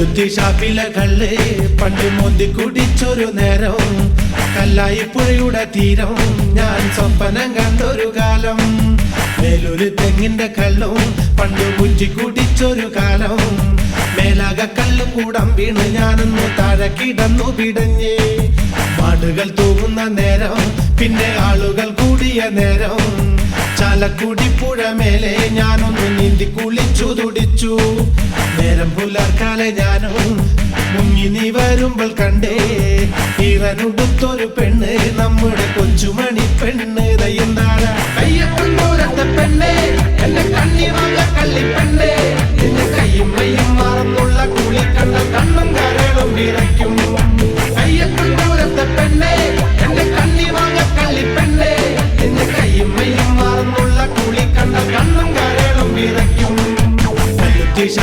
കള്ളുത്തി ഷാപ്പിലെ പണ്ട് മോന്തി കുടിച്ചൊരു നേരം. കല്ലായി പുഴയുടെ തീരം ഞാൻ സ്വപ്നം കണ്ടൊരു കാലം. മേലൊരു തെങ്ങിന്റെ കള്ളും പണ്ട് കുഞ്ചി കുടിച്ചൊരു കാലം. മേലാക കല്ലും കൂടം വീണ് ഞാനൊന്നു താഴെ കിടന്നു പിടഞ്ഞ്. പാടുകൾ തൂങ്ങുന്ന നേരം പിന്നെ ആളുകൾ കൂടിയ നേരം. ചാലക്കുടി പുഴ മേലെ ഞാനൊന്ന് നീന്തി കുളിച്ചു തുടിച്ചു. നേരം പുലർക്കാലെ ഞാനും മുങ്ങി നീ വരുമ്പോൾ കണ്ടേ. ഇവനുടുത്തൊരു പെണ്ണ് നമ്മുടെ കൊച്ചുമണി പെണ്ണ്